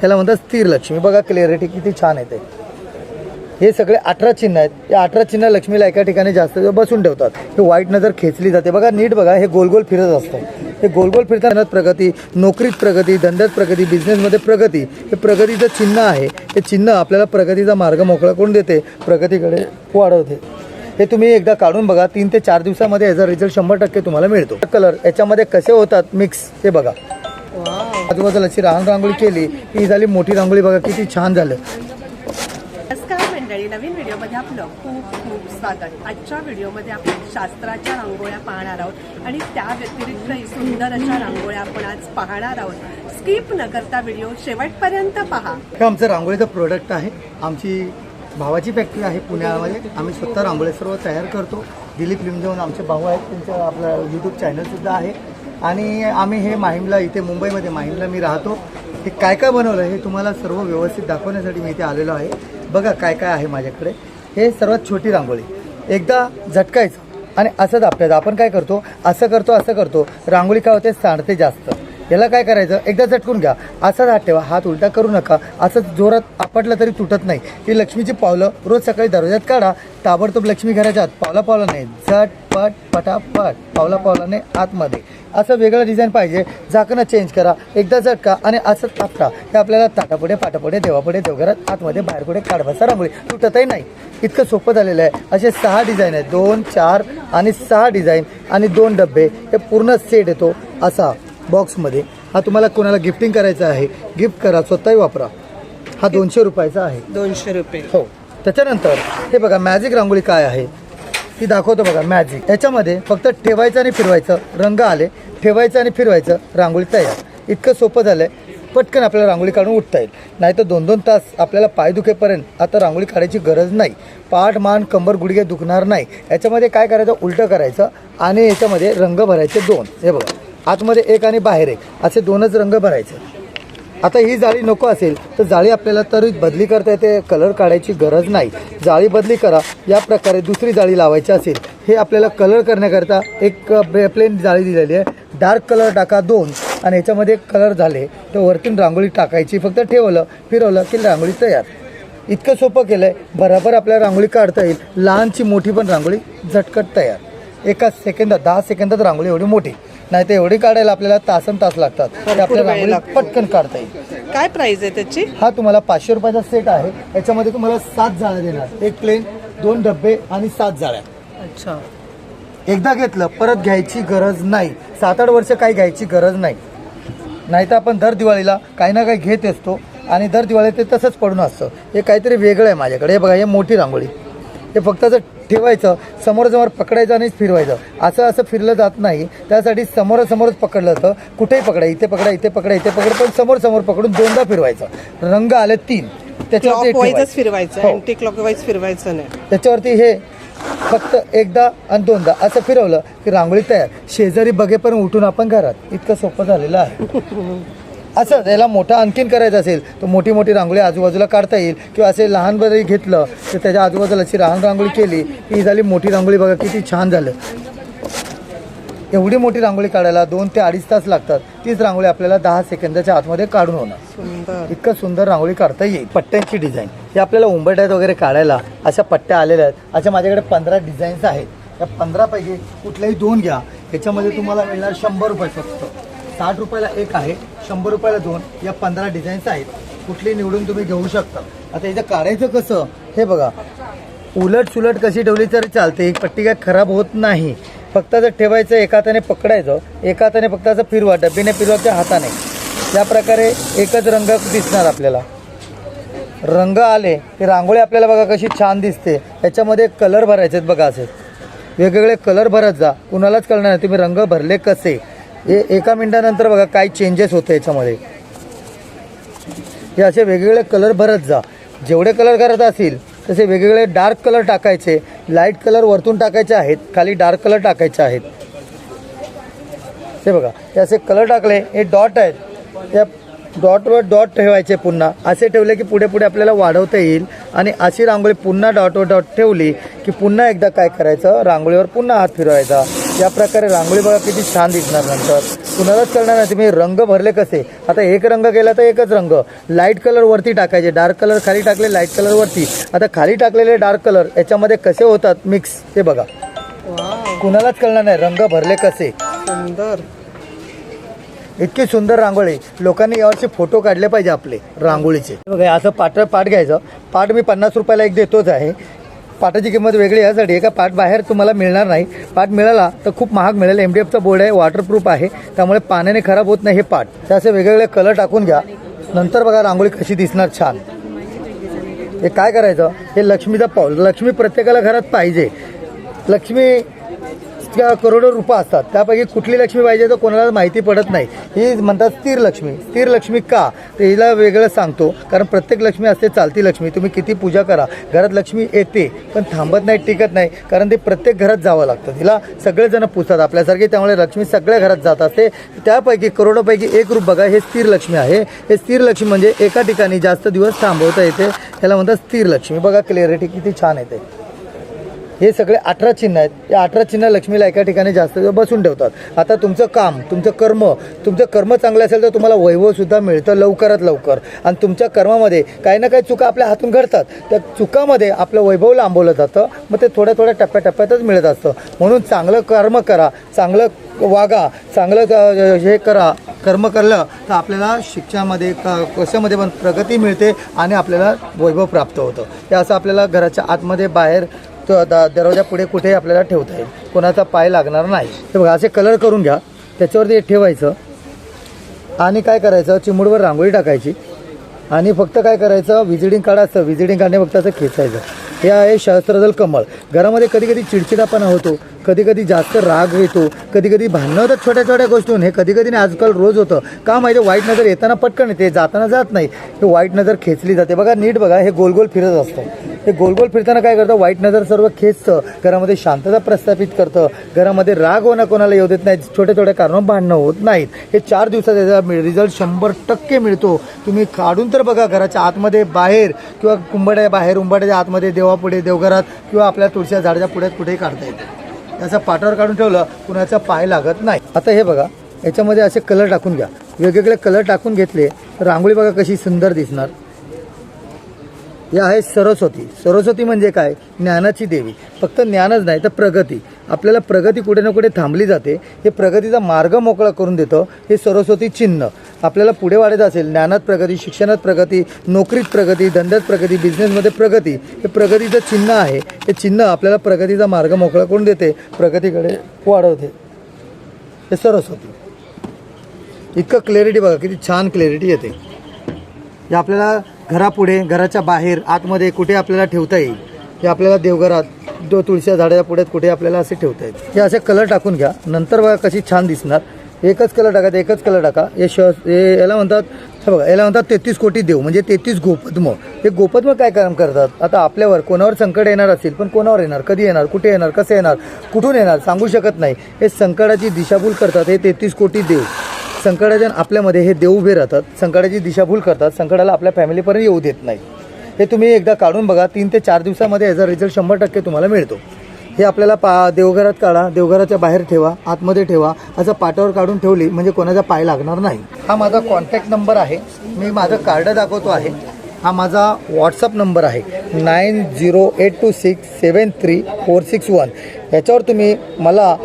त्याला म्हणतात स्थिर लक्ष्मी बघा क्लिअरिटी किती छान आहे ते. हे सगळे अठरा चिन्ह आहेत. या अठरा चिन्ह लक्ष्मीला एका ठिकाणी जास्त वेळ बसून ठेवतात. हे वाईट नजर खेचली जाते. बघा नीट बघा हे गोल गोल फिरत असतं. हे गोल गोल फिरताना प्रगती नोकरीत प्रगती धंद्यात प्रगती बिझनेसमध्ये प्रगती हे प्रगतीचं चिन्ह आहे. हे चिन्ह आपल्याला प्रगतीचा मार्ग मोकळा करून देते. प्रगतीकडे वाढवते. हे तुम्ही एकदा काढून बघा. तीन ते चार दिवसामध्ये याचा रिझल्ट शंभर टक्के तुम्हाला मिळतो. कलर याच्यामध्ये कसे होतात मिक्स हे बघा. आजूबाजूला अशी रांग रांगोळी केली ही झाली मोठी रांगोळी बघा किती छान झालं. नमस्कार मंडळी नवीन व्हिडिओमध्ये आपलं खूप खूप स्वागत. आजच्या व्हिडिओमध्ये आपण शास्त्राच्या रांगोळ्या पाहणार आहोत आणि त्या व्यतिरिक्तही सुंदर अशा रांगोळ्या आपण आज पाहणार आहोत. स्किप न करता व्हिडिओ शेवटपर्यंत पहा. हे आमचं रांगोळीचं प्रोडक्ट आहे. आमची भावाची फॅक्टरी आहे पुण्यामध्ये. आम्ही स्वतः रांगोळी सर्व तयार करतो. दिलीप लिमजवून आमचे भाऊ आहेत त्यांचं आपलं यूट्यूब चॅनलसुद्धा आहे. आणि आम्ही हे माहीमला इथे मुंबईमध्ये माहीमला मी राहतो. हे काय काय बनवलं हे तुम्हाला सर्व व्यवस्थित दाखवण्यासाठी मी इथे आलेलो आहे. बघा काय काय आहे माझ्याकडे. हे सर्वात छोटी रांगोळी. एकदा झटकायचं आणि असं आपल्याला आपण काय करतो? असं करतो असं करतो. रांगोळी काय होते? सांडते जास्त. याला काय करायचं? एकदा झटकून घ्या. असाच हात ठेवा. हात उलटा करू नका. असंच जोरात आपटलं तरी तुटत नाही. ही लक्ष्मीची पावलं रोज सकाळी दरवाज्यात काढा. ताबडतोब लक्ष्मी घराच्या आत पावला पावला नाही झट पट पटापट पावला पावलाने आतमध्ये. असं वेगळं डिझाईन पाहिजे. झाकणं चेंज करा. एकदा झटका आणि असंच आपटा. हे आपल्याला ताटापुढे पाटापुढे देवापुढे देवघरात आतमध्ये बाहेर पुढे काढवायचा रांगोळी तुटतही नाही. इतकं सोपं झालेलं आहे. असे सहा डिझाईन आहेत. दोन चार आणि सहा डिझाईन आणि दोन डब्बे. हे पूर्ण सेट येतो. असा. बॉक्समध्ये. हा तुम्हाला कोणाला गिफ्टिंग करायचं आहे गिफ्ट करा स्वतःही वापरा. हा दोनशे रुपयाचा आहे. दोनशे रुपये. हो. त्याच्यानंतर हे बघा मॅजिक रांगोळी काय आहे? ती दाखवतो बघा मॅजिक याच्यामध्ये फक्त ठेवायचं आणि फिरवायचं रंग आले ठेवायचं आणि फिरवायचं रांगोळी तयार. इतकं सोपं झालं आहे पटकन आपल्याला रांगोळी काढून उठता येईल. नाही तर दोन दोन तास आपल्याला पाय दुखेपर्यंत आता रांगोळी काढायची गरज नाही. पाठ मान कंबर गुडघे दुखणार नाही. याच्यामध्ये काय करायचं? उलटं करायचं आणि याच्यामध्ये रंग भरायचे दोन. हे बघा. आतमध्ये एक आणि बाहेर एक. असे दोनच रंग भरायचे. आता ही जाळी नको असेल तर जाळी आपल्याला तरी बदली करता येते. कलर काढायची गरज नाही. जाळी बदली करा. या प्रकारे दुसरी जाळी लावायची असेल हे आपल्याला कलर करण्याकरता एक प्लेन जाळी दिलेली आहे. डार्क कलर टाका दोन आणि याच्यामध्ये कलर झाले तर वरतून रांगोळी टाकायची. फक्त ठेवलं फिरवलं की रांगोळी तयार. इतकं सोपं केलं आहे बराबर आपल्याला रांगोळी काढता येईल. लहानची मोठी पण रांगोळी झटकट तयार. एका सेकंदात दहा सेकंदात रांगोळी एवढी मोठी. नाही तर एवढी काढायला आपल्याला तासन तास लागतात. ते आपल्याला वेळ रांगोळी लागतो. पटकन काढता येईल. काय प्राइस आहे त्याची? हा तुम्हाला पाचशे रुपयाचा सेट आहे. याच्यामध्ये तुम्हाला सात जाळ्या देणार. एक प्लेन दोन डबे आणि सात जाळ्या. अच्छा. एकदा घेतलं परत घ्यायची गरज नाही. सात आठ वर्ष काही घ्यायची गरज नाही. नाही तर आपण दर दिवाळीला काही ना काही घेत असतो आणि दर दिवाळी ते तसंच पडून असतं. हे काहीतरी वेगळं आहे माझ्याकडे. हे बघा हे मोठी रांगोळी. हे फक्त जर ठेवायचं समोरासमोर पकडायचं आणि फिरवायचं. असं असं फिरलं जात नाही. त्यासाठी समोरासमोरच पकडलं जातं. कुठेही पकडा इथे पकडा इथे पकडा इथे पकड पण समोर समोर पकडून दोनदा फिरवायचं. रंग आले तीन. त्याच्यावरती हे. फिरवायचं. फिरवायचं नाही. त्याच्यावरती हे फक्त एकदा आणि दोनदा असं फिरवलं की रांगोळी तयार. शेजारी बघेपर्यंत उठून आपण घरात. इतकं सोपं झालेलं आहे. असं याला मोठा आणखीन करायचं असेल तर मोठी मोठी रांगोळी आजूबाजूला काढता येईल. किंवा असे लहान बरं घेतलं तर त्याच्या आजूबाजूला अशी लहान रांगोळी केली की ही झाली मोठी रांगोळी बघा किती छान झालं. एवढी मोठी रांगोळी काढायला दोन ते अडीच तास लागतात. तीच रांगोळी आपल्याला दहा सेकंदाच्या आतमध्ये काढून होणार. इतकं सुंदर रांगोळी काढता येईल. पट्ट्यांची डिझाईन. हे आपल्याला उंबरट्यात वगैरे काढायला अशा पट्ट्या आलेल्या आहेत. अशा माझ्याकडे पंधरा डिझाईन्स आहेत. त्या पंधरापैकी कुठल्याही दोन घ्या. ह्याच्यामध्ये तुम्हाला मिळणार शंभर रुपये फक्त. साठ रुपयाला एक आहे शंभर रुपयाला दोन या पंधरा डिझाईन्स आहेत. कुठली निवडून तुम्ही घेऊ शकता. आता याचं काढायचं कसं? हे बघा. उलट सुलट कशी ठेवली तरी चालते एक पट्टी काय खराब होत नाही. फक्त जर ठेवायचं एका हाताने पकडायचं एका हाताने फक्त असं फिरवा डब्बीने फिरवायच्या हाताने. या प्रकारे एकच रंग दिसणार आपल्याला. रंग आले की रांगोळी आपल्याला बघा कशी छान दिसते. याच्यामध्ये कलर भरायचे आहेत बघा असे. वेगवेगळे कलर भरत जा. कुणालाच कळणार नाही तुम्ही रंग भरले कसे? हे एका मिनटानंतर बघा काय चेंजेस होते याच्यामध्ये. हे असे वेगवेगळे कलर भरत जा. जेवढे कलर करत असतील तसे वेगवेगळे डार्क कलर टाकायचे लाइट कलर वरतून टाकायचे आहेत खाली डार्क कलर टाकायचे आहेत. हे बघा हे असे कलर टाकले हे डॉट आहेत. या डॉटवर डॉट ठेवायचे पुन्हा. असे ठेवले की पुढे पुढे आपल्याला वाढवता येईल. आणि अशी रांगोळी पुन्हा डॉटवर डॉट ठेवली की पुन्हा एकदा काय करायचं? रांगोळीवर पुन्हा हात फिरवायचा. या प्रकारे रांगोळी बघा किती छान दिसणार नंतर. कुणालाच कळणार नाही तुम्ही रंग भरले कसे? आता एक रंग गेला तर एकच रंग. लाइट कलर वरती टाकायचे डार्क कलर खाली टाकले लाइट कलर वरती. आता खाली टाकलेले डार्क कलर याच्यामध्ये कसे होतात मिक्स ते बघा. कुणालाच कळणार नाही रंग भरले कसे? सुंदर. इतकी सुंदर रांगोळी. लोकांनी यावर्षी फोटो काढले पाहिजे आपले रांगोळीचे. बघा असं पाट पाट घ्यायचं. पाट मी पन्नास रुपयाला एक देतोच आहे. पाटाची किंमत वेगळी यासाठी एका का पाट बाहेर तुम्हाला मिळणार नाही. पाट मिळाला तर खूप महाग मिळेल. एम डी एफचा बोर्ड आहे वॉटरप्रूफ आहे. त्यामुळे पाण्याने खराब होत नाही हे पाट. ते असे वेगवेगळे कलर टाकून घ्या. नंतर बघा रांगोळी कशी दिसणार छान. हे काय करायचं? हे लक्ष्मीचा पाऊल. लक्ष्मी प्रत्येकाला घरात पाहिजे. लक्ष्मी करोडो रुपये असतात. त्यापैकी कुठली लक्ष्मी पाहिजे तर कोणाला माहिती पडत नाही. ही म्हणतात स्थिर लक्ष्मी स्थिर लक्ष्मी का? ते हिला वेगळं सांगतो. कारण प्रत्येक लक्ष्मी असते चालती लक्ष्मी. तुम्ही किती पूजा करा घरात लक्ष्मी येते पण थांबत नाही टिकत नाही. कारण ते प्रत्येक घरात जावं लागतं. तिला सगळेजण पुसतात आपल्यासारखे. त्यामुळे लक्ष्मी सगळ्या घरात जात असते. त्यापैकी करोडोपैकी एक रूप बघा हे स्थिर लक्ष्मी आहे. हे स्थिर लक्ष्मी म्हणजे एका ठिकाणी जास्त दिवस थांबवता येते. ह्याला म्हणतात स्थिर लक्ष्मी बघा क्लिअरिटी किती छान येते. हे सगळे अठरा चिन्ह आहेत. या अठरा चिन्ह लक्ष्मीला एका ठिकाणी जास्त वेळ बसून ठेवतात. आता तुमचं काम तुमचं कर्म तुमचं कर्म चांगलं असेल तर तुम्हाला वैभवसुद्धा मिळतं लवकरात लवकर. आणि तुमच्या कर्मामध्ये काही ना काही चुका आपल्या हातून घडतात. त्या चुकामध्ये आपलं वैभव लांबवलं जातं. मग ते थोड्या थोड्या टप्प्याटप्प्यातच मिळत असतं. म्हणून चांगलं कर्म करा चांगलं वागा चांगलं हे करा. कर्म करलं तर आपल्याला शिक्षामध्ये क कशामध्ये पण प्रगती मिळते आणि आपल्याला वैभव प्राप्त होतं. हे असं आपल्याला घराच्या आतमध्ये बाहेर तो दा दरवाजा पुढे कुठेही आपल्याला ठेवता येईल. कोणाचा पाय लागणार नाही. तर बघा असे कलर करून घ्या. त्याच्यावरती ठेवायचं. आणि काय करायचं? चिमुडवर रांगोळी टाकायची. आणि फक्त काय करायचं? विजिडिंग कार्ड असतं. काढणे कार्डने फक्त असं खेचायचं. हे आहे सहस्त्रदल कमळ. घरामध्ये कधी कधी चिडचिडापणा होतो. कधी कधी जास्त राग येतो कधी कधी भांडणं होतात छोट्या छोट्या गोष्टीहून. हे कधी कधी नाही आजकाल रोज होतं. का माहिती वाईट नजर येताना पटकन येते जाताना जात नाही. हे वाईट नजर खेचली जाते. बघा नीट बघा हे गोल गोल फिरत असतं. हे गोल गोल फिरताना काय करतं? वाईट नजर सर्व खेचतं. घरामध्ये शांतता प्रस्थापित करतं. घरामध्ये राग होणं कोणाला येऊ देत नाही छोट्या छोट्या कारणं भांडणं होत नाहीत. हे चार दिवसात याचा रिझल्ट शंभर टक्के मिळतो. तुम्ही काढून तर बघा घराच्या आतमध्ये बाहेर किंवा कुंभाड्या बाहेर उंबाड्याच्या आतमध्ये देवापुढे देवघरात किंवा आपल्या तुळशीच्या झाडाच्या पुढ्यात कुठेही काढता येते त्याचा पाटावर काढून ठेवलं कुणाचा पाय लागत नाही. आता हे बघा याच्यामध्ये असे कलर टाकून घ्या. वेगवेगळे कलर टाकून घेतले तर रांगोळी बघा कशी सुंदर दिसणार. या आहे सरस्वती. सरस्वती म्हणजे काय? ज्ञानाची देवी. फक्त ज्ञानच नाही तर प्रगती. आपल्याला प्रगती कुठे ना कुठे थांबली जाते. हे प्रगतीचा मार्ग मोकळा करून देतं हे सरस्वती चिन्ह. आपल्याला पुढे वाढायचं असेल ज्ञानात प्रगती शिक्षणात प्रगती नोकरीत प्रगती धंद्यात प्रगती बिझनेसमध्ये प्रगती हे प्रगतीचं चिन्ह आहे. हे चिन्ह आपल्याला प्रगतीचा मार्ग मोकळा करून देते प्रगतीकडे वाढवते. हे सरस्वती इतकं क्लॅरिटी बघा किती छान क्लॅरिटी येते. हे आपल्याला घरापुढे घराच्या बाहेर आतमध्ये कुठे आपल्याला ठेवता येईल हे आपल्याला देवघरात दो तुळशीच्या झाडाच्या पुढ्यात कुठे आपल्याला असे ठेवता येईल. हे असे कलर टाकून घ्या. नंतर बघा कशी छान दिसणार. एकच कलर टाका एकच कलर टाका. हे श हे याला म्हणतात हे बघा याला म्हणतात तेहतीस कोटी देव म्हणजे तेहतीस गोपद्म. हे गोपद्म काय काम करतात? आता आपल्यावर कोणावर संकट येणार असेल पण कोणावर येणार? कधी येणार? कुठे येणार? कसं येणार? कुठून येणार? सांगू शकत नाही. हे संकटाची दिशाभूल करतात हे तेहतीस कोटी देव. संकटाच्या आपल्यामध्ये हे देव उभे राहतात. संकटाची दिशाभूल करतात. संकटाला आपल्या फॅमिलीपर्यंत येऊ देत नाही हे तुम्ही एकदा काढून बघा तीन ते चार दिवसामध्ये याचा रिझल्ट शंभर टक्के तुम्हाला मिळतो. हे आपल्याला पा देवघरात काढा देवघराच्या बाहेर ठेवा आतमध्ये ठेवा असं पाटावर काढून ठेवली म्हणजे कोणाचा पाय लागणार नाही. हा माझा कॉन्टॅक्ट नंबर आहे. मी माझं कार्ड दाखवतो आहे. हा माझा व्हॉट्सअप नंबर आहे. Nine zero eight two six seven three four six one. याच्यावर तुम्ही मला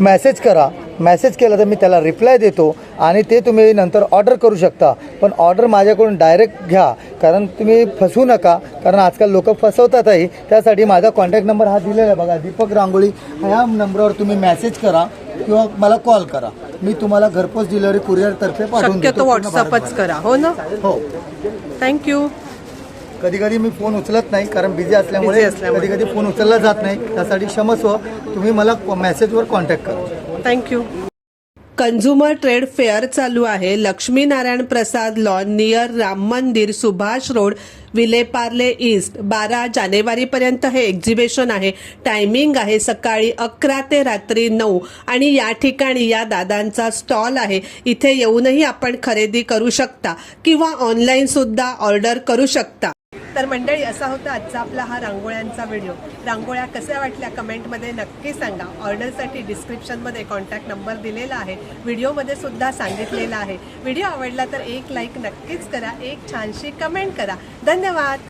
मॅसेज करा. मेसेज केला तर मी त्याला रिप्लाय देतो आणि ते तुम्ही नंतर ऑर्डर करू शकता. पण ऑर्डर माझ्याकडून डायरेक्ट घ्या. कारण तुम्ही फसवू नका. कारण आजकाल लोक फसवतातही. त्यासाठी माझा कॉन्टॅक्ट नंबर हा दिलेला आहे बघा. दीपक रांगोळी. ह्या नंबरवर तुम्ही मेसेज करा किंवा मला कॉल करा. मी तुम्हाला घरपोच डिलिव्हरी कुरिअरतर्फे पाठवून देतो. व्हॉट्सअपच. करा. हो ना? हो. थँक्यू कधी कधी मी फोन उचलत नाही कारण बिझी असल्यामुळे. कधी कधी फोन उचलला जात नाही. त्यासाठी क्षमस्व तुम्ही मला मेसेजवर कॉन्टॅक्ट करा. Thank you consumer trade fair चालू आहे. Lakshminarayan Prasad lawn near Ram Mandir Subhash road Vile Parle east बारा जानेवारीपर्यंत हे एक्झिबिशन आहे. टायमिंग आहे सकाळी अकरा ते रात्री नऊ. आणि या ठिकाणी या दादांचा स्टॉल आहे. इथे येऊनही आपण खरेदी करू शकता किंवा ऑनलाईनसुद्धा ऑर्डर करू शकता. तर मंडळी असा होता आजचा आपला हा रांगोळ्यांचा व्हिडिओ. रांगोळ्या कशा वाटल्या कमेंटमध्ये नक्की सांगा. ऑर्डरसाठी डिस्क्रिप्शनमध्ये कॉन्टॅक्ट नंबर दिलेला आहे. व्हिडिओमध्ये सुद्धा सांगितलेला आहे. व्हिडिओ आवडला तर एक लाईक नक्कीच करा. एक छानशी कमेंट करा. धन्यवाद.